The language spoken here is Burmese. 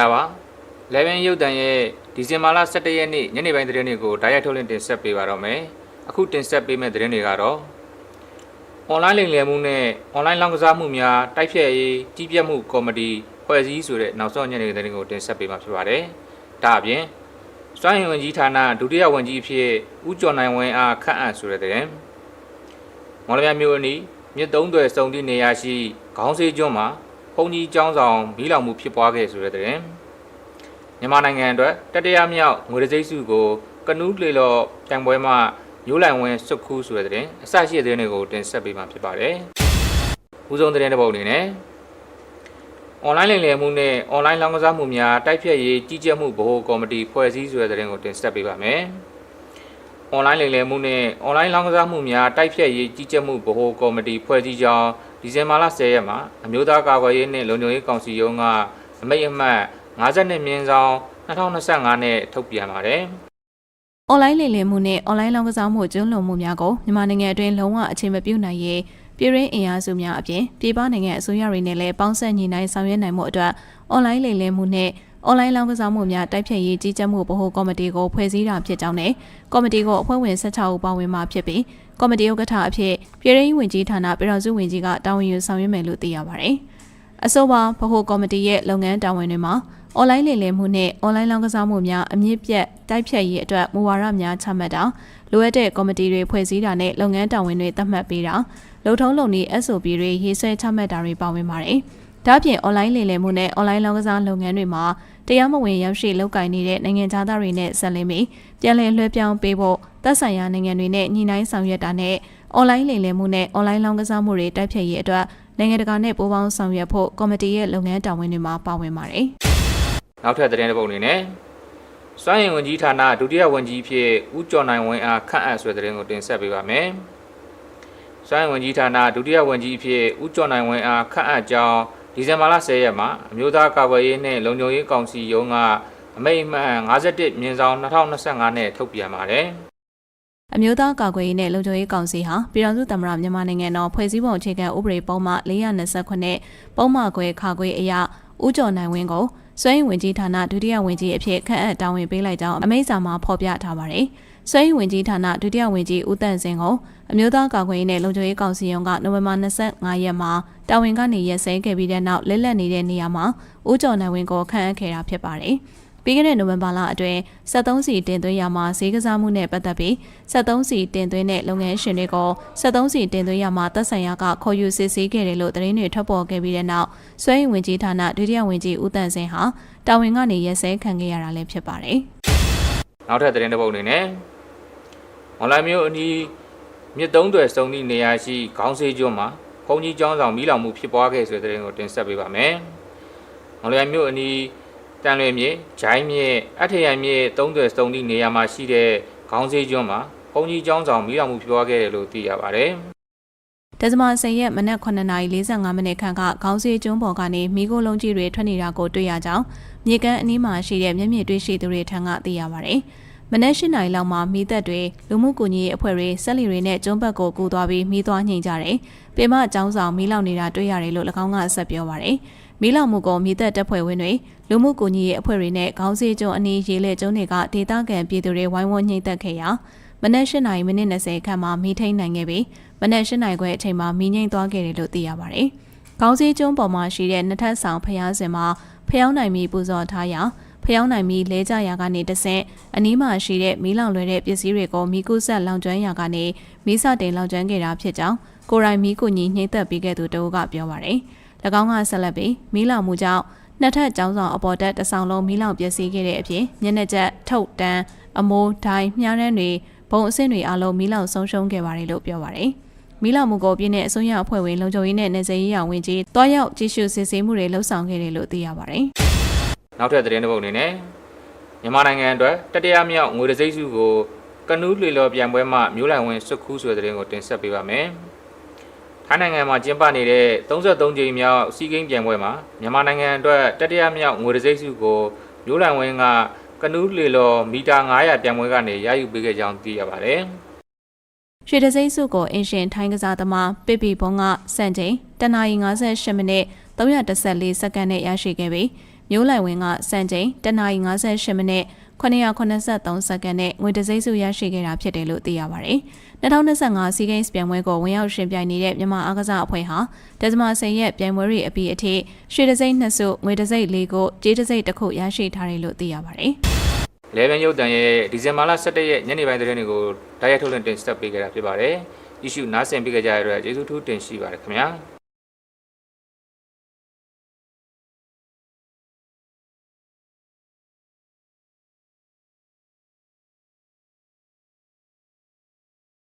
္ဂလာပါ11ရုပ်တံရဲ့ဒီဇင်ဘာလ17ရက်နေ့ညနေပိုင်းသတင်းတွေကိုဓာတ်ရိုက်ထုတ်လွှင့်တင်ဆက်ပေးပါတော့မယ်အခုတင်ဆက်ပေးမယ့်သတင်းတွေကတော့အွန်လိုင်းလိမ်လည်မှုနဲ့အွန်လိုင်းလောင်းကစားမှုများတိုက်ဖျက်ရေးကြီးပြတ်မှုကော်မတီဖွဲ့စည်းဆိုတဲ့နောက်ဆုံးညနေသတင်းကိုတင်ဆက်ပေးမှာဖြစ်ပါတယ်ဒါအပြင်စွမ်းရည်ဝန်ကြီးဌာနဒုတိယဝန်ကြီးအဖြစ်ဦးကျော်နိုင်ဝင်းအားခန့်အပ်ဆိုတဲ့သတင်းမော်လမြိုင်မြို့အနီးမြစ်သုံးသွယ်စုံသည့်နေရာရှိခေါင်းဆေးကျွန်းမှာဘုံ ကြီးကျောင်းဆောင်မီးလောင်မှုဖြစ်ပွားခဲ့ဆိုတဲ့သတင်းမြန်မာနိုင်ငံအတွက်တတိယမြောက်ငွေတစိမ့်စုကိုကနူးလေလော်ပြိုင်ပွဲမှာမျိုးလိုင်ဝင်းစွတ်ခူးဆိုတဲ့သတင်းအစရှိတဲ့သတင်းတွေကိုတင်ဆက်ပေးမှာဖြစ်ပါတယ်။ဦးဆုံးသတင်းတစ်ပုဒ်အနေနဲ့အွန်လိုင်းလိမ်လည်မှုနဲ့အွန်လိုင်းလောင်းကစားမှုများတိုက်ဖျက်ရေးကြီးကြပ်မှုဗဟိုကော်မတီဖွဲ့စည်းဆိုတဲ့သတင်းကိုတင်ဆက်ပေးပါမယ်။ online လိမ်လည်မှုနဲ့ online လောင်းကစားမှုများတိုက်ဖျက်ရေးကြီးကြပ်မှုဗဟိုကော်မတီဖွဲ့စည်းကြောင်း ဒီဇင်ဘာလ10ရက်မှာအမျိုးသားကာကွယ်ရေးနှင့်လုံခြုံရေးကောင်စီရုံးကအမိတ်အမှတ်52မြင်းဆောင်2025နဲ့ထုတ်ပြန်ပါတယ်။အွန်လိုင်းလိမ်လည်မှုနဲ့အွန်လိုင်းလောင်းကစားမှုကျူးလွန်မှုများကိုမြန်မာနိုင်ငံအတွင်းလုံးဝအခြေမပြုနိုင်ရေးပြည်ရင်းအင်အားစုများအပြင်ပြည်ပနိုင်ငံအစိုးရတွေနဲ့လည်းပေါင်းစပ်ညီနိုင်ဆောင်ရွက်နိုင်မှုအတွက်အွန်လိုင်းလိမ်လည်မှုနဲ့ အွန်လိုင်းလောင်းကစားမှုများတိုက်ဖြတ်ရေးကြီးကြပ်မှုဗဟိုကော်မတီကိုဖွဲ့စည်းတာဖြစ်ကြောင်းနဲ့ကော်မတီကိုအဖွဲ့ဝင်16ဦးပါဝင်မှာဖြစ်ပြီးကော်မတီဥက္ကဋ္ဌအဖြစ်ပြည်ရင်းဝင်ကြီးဌာနပြည်တော်စုဝင်ကြီးကတာဝန်ယူဆောင်ရွက်မယ်လို့သိရပါတယ်။အဆိုပါဗဟိုကော်မတီရဲ့လုပ်ငန်းတာဝန်တွေမှာအွန်လိုင်းလိမ်လည်မှုနဲ့အွန်လိုင်းလောင်းကစားမှုများအမြင့်ပြတ်တိုက်ဖြတ်ရေးအတွက်မူဝါဒများချမှတ်တာလိုအပ်တဲ့ကော်မတီတွေဖွဲ့စည်းတာနဲ့လုပ်ငန်းတာဝန်တွေသတ်မှတ်ပေးတာလုံထုံးလုံနည်း SOP တွေရေးဆွဲချမှတ်တာတွေပါဝင်ပါတယ်။ ဒါ့အပြင်အွန်လိုင်းလိမ်လည်မှုနဲ့အွန်လိုင်းလောင်းကစားလုပ်ငန်းတွေမှာတရားမဝင်ရောက်ရှိလုပ်ကိုင်နေတဲ့နိုင်ငံသားတွေနဲ့ဆက်လင်းပြီးပြန်လည်လွှဲပြောင်းပေးဖို့သက်ဆိုင်ရာနိုင်ငံတွေနဲ့ညှိနှိုင်းဆောင်ရွက်တာနဲ့အွန်လိုင်းလိမ်လည်မှုနဲ့အွန်လိုင်းလောင်းကစားမှုတွေတိုက်ဖျက်ရေးအတွက်နိုင်ငံတကာနဲ့ပူးပေါင်းဆောင်ရွက်ဖို့ကော်မတီရဲ့လုပ်ငန်းတာဝန်တွေမှာပါဝင်ပါတယ်။နောက်ထပ်သတင်းတစ်ပုဒ်အနေနဲ့စွမ်းရင်ဝန်ကြီးဌာနဒုတိယဝန်ကြီးဖြစ်ဦးကျော်နိုင်ဝင်းအားခန့်အပ်ဆိုတဲ့သတင်းကိုတင်ဆက်ပေးပါမယ်။စွမ်းရင်ဝန်ကြီးဌာနဒုတိယဝန်ကြီးဖြစ်ဦးကျော်နိုင်ဝင်းအားခန့်အပ်ကြောင်း ဒီဇင်ဘာလ10ရက်မှာအမျိုးသားကာကွယ်ရေးနှင့်လုံခြုံရေးကောင်စီရုံးကအမိန့်အမှတ်51မြင်းဆောင်2025နဲ့ထုတ်ပြန်ပါတယ်။အမျိုးသားကာကွယ်ရေးနဲ့လုံခြုံရေးကောင်စီဟာပြည်ထောင်စုသမ္မတမြန်မာနိုင်ငံတော်ဖွဲ့စည်းပုံအခြေခံဥပဒေပုံမှ429ပုံမှခွဲခါခွေအရဦးကျော်နိုင်ဝင်းကိုစွမ်းရည်ဝင်ကြီးဌာနဒုတိယဝန်ကြီးအဖြစ်ခန့်အပ်တာဝန်ပေးလိုက်ကြောင်းအမိန့်စာမှာဖော်ပြထားပါတယ်။ စွမ်းရည်ဝင်ကြီးဌာနဒုတိယဝန်ကြီးဦးတန့်စင်ကိုအမျိုးသားကာကွယ်ရေးနဲ့လုံခြုံရေးကောင်စီရုံးကနိုဝင်ဘာ25ရက်မှာတာဝန်ကနေရက်စဲခဲ့ပြီးတဲ့နောက်လက်လက်နေတဲ့နေရာမှာဦးကျော်နိုင်ဝင်းကိုခန့်အပ်ခဲ့တာဖြစ်ပါတယ်။ပြီးခဲ့တဲ့နိုဝင်ဘာလအတွင်း73စီတင်သွင်းရမှာဈေးကစားမှုနဲ့ပတ်သက်ပြီး73စီတင်သွင်းတဲ့လုပ်ငန်းရှင်တွေကို73စီတင်သွင်းရမှာသက်ဆိုင်ရာကခေါ်ယူစစ်ဆေးခဲ့တယ်လို့သတင်းတွေထွက်ပေါ်ခဲ့ပြီးတဲ့နောက်စွဲရင်ဝင်ကြီးဌာနဒုတိယဝန်ကြီးဦးတန့်စင်ဟာတာဝန်ကနေရက်စဲခံခဲ့ရတာလည်းဖြစ်ပါတယ်။ နောက်ထပ်သတင်းတစ်ပုဒ်အနေနဲ့အွန်လိုင်းမျိုးအနီးမြစ်သုံးသွယ်စုံသည့်နေရာရှိခေါင်းဆေးကျွန်းမှာဘုံကြီးကျောင်းဆောင်မိလောင်မှုဖြစ်ပွားခဲ့ဆိုတဲ့သတင်းကိုတင်ဆက်ပေးပါမယ်။အွန်လိုင်းမျိုးအနီးတန်လွင်မြေဂျိုင်းမြေအထရံမြေသုံးသွယ်စုံသည့်နေရာမှာရှိတဲ့ခေါင်းဆေးကျွန်းမှာဘုံကြီးကျောင်းဆောင်မိလောင်မှုဖြစ်ပွားခဲ့တယ်လို့သိရပါတယ်။ ဒဇမ10ရက်မနက်9:45မိနစ်ခန့်ကခေါင်းစည်းကျွန်းပေါ်ကနေမိခိုးလုံးကြီးတွေထွက်နေတာကိုတွေ့ရကြောင်းမြေကမ်းအနီးမှာရှိတဲ့မျက်မြင်တွေ့ရှိသူတွေထံကသိရပါတယ်။မနက်၈နာရီလောက်မှာမိသက်တွေလူမှုကူညီရေးအဖွဲ့တွေဆက်လီတွေနဲ့ကျွန်းဘက်ကိုကူသွားပြီးမိသွားညှိကြတယ်။ပေမအကြောင်းဆောင်မိလောက်နေတာတွေ့ရတယ်လို့၎င်းကဆက်ပြောပါတယ်။မိလောက်မှုကိုမိသက်တပ်ဖွဲ့ဝင်တွေလူမှုကူညီရေးအဖွဲ့တွေနဲ့ခေါင်းစည်းကျွန်းအနီးရေလက်ကျွန်းတွေကဒေသခံပြည်သူတွေဝိုင်းဝန်းညှိသက်ခဲ့ရာ မနက်၈နာရီမိနစ်20ခန့်မှာမိထိန်နိုင်ခဲ့ပြီးမနက်၈နာရီခွဲအချိန်မှာမိငိမ့်သွားခဲ့တယ်လို့သိရပါတယ်။ခေါင်းစည်းကျွန်းပေါ်မှာရှိတဲ့နှစ်ထပ်ဆောင်ဖျားစင်မှာဖျောင်းနိုင်မီပူဇော်ထားရာဖျောင်းနိုင်မီလဲကြရာကနေတဆင့်အနီးမှာရှိတဲ့မီးလောင်လွယ်တဲ့ပစ္စည်းတွေကိုမီးကူးဆက်လောင်ကျွမ်းရာကနေမီးစတင်လောင်ကျွမ်းခဲ့တာဖြစ်ကြောင်းကိုရိုင်မီးကူညီနှိမ့်သက်ပေးခဲ့သူတအုပ်ကပြောပါတယ်။၎င်းကဆက်လက်ပြီးမီးလောင်မှုကြောင့်နှစ်ထပ်ကျောင်းဆောင်အပေါ်တက်တဆောင်လုံးမီးလောင်ပျက်စီးခဲ့တဲ့အပြင်မျက်နှာကျက်ထုတ်တန်းအမိုးဒိုင်းမြားရမ်းတွေ ဘုံအဆင့်တွေအလုံးမီးလောင်ဆုံးရှုံးခဲ့ပါတယ်လို့ပြောပါတယ်။မီးလောင်မှုကိုပြင်းတဲ့အစိုးရအဖွဲ့ဝင်လုံခြုံရေးနဲ့နေစေးရေးအောင်ဝင်ကြီးတွားရောက်ကြည့်ရှုစစ်ဆေးမှုတွေလှုပ်ဆောင်ခဲ့တယ်လို့သိရပါတယ်။နောက်ထပ်သတင်းတစ်ပုဒ်အနေနဲ့မြန်မာနိုင်ငံအတွက်တတိယမြောက်ငွေတစိမ့်စုကိုကနူးလေလော်ပြန်ပွဲမှမျိုးလိုင်ဝင်စွတ်ခူးဆိုတဲ့သတင်းကိုတင်ဆက်ပေးပါမယ်။ထိုင်းနိုင်ငံမှာကျင်းပနေတဲ့33ကြိမ်မြောက်စီးကိန်းပြန်ပွဲမှာမြန်မာနိုင်ငံအတွက်တတိယမြောက်ငွေတစိမ့်စုကိုမျိုးလိုင်ဝင်က ကနူးလေလော်မီတာ900ပြန်ပွဲကနေရယူပေးခဲ့ကြောင်းသိရပါတယ်။ရွှေတစိမ့်စုကိုအင်ရှင်ထိုင်းကစားသမားပစ်ပီဘုံကစံချိန်တနာရီ58မိနစ်314စက္ကန့်နဲ့ရရှိခဲ့ပြီးမျိုးလိုက်ဝင်းကစံချိန်တနာရီ58မိနစ် 983စက္ကန့်နဲ့ငွေတစိမ့်စုရရှိခဲ့တာဖြစ်တယ်လို့သိရပါတယ်။2025 SEA Games ပြိုင်ပွဲကိုဝင်ရောက်ရှင်ပြိုင်နေတဲ့မြန်မာအားကစားအဖွဲ့ဟာဒဇမဆယ်ရက်ပြိုင်ပွဲတွေအပြီးအထိရွှေတစိမ့်2စုငွေတစိမ့်4ခုကြေးတစိမ့်1ခုရရှိထားတယ်လို့သိရပါတယ်။လေဗန်ရုပ်တံရဲ့ဒီဇင်ဘာလ17ရက်ညနေပိုင်းသတင်းတွေကိုတိုက်ရိုက်ထုတ်လွှင့်တင်ဆက်ပေးခဲ့တာဖြစ်ပါတယ်။ issue နားဆင်ပေးကြရတဲ့အတွက်ကျေးဇူးထူးတင်ရှိပါတယ်ခင်ဗျာ။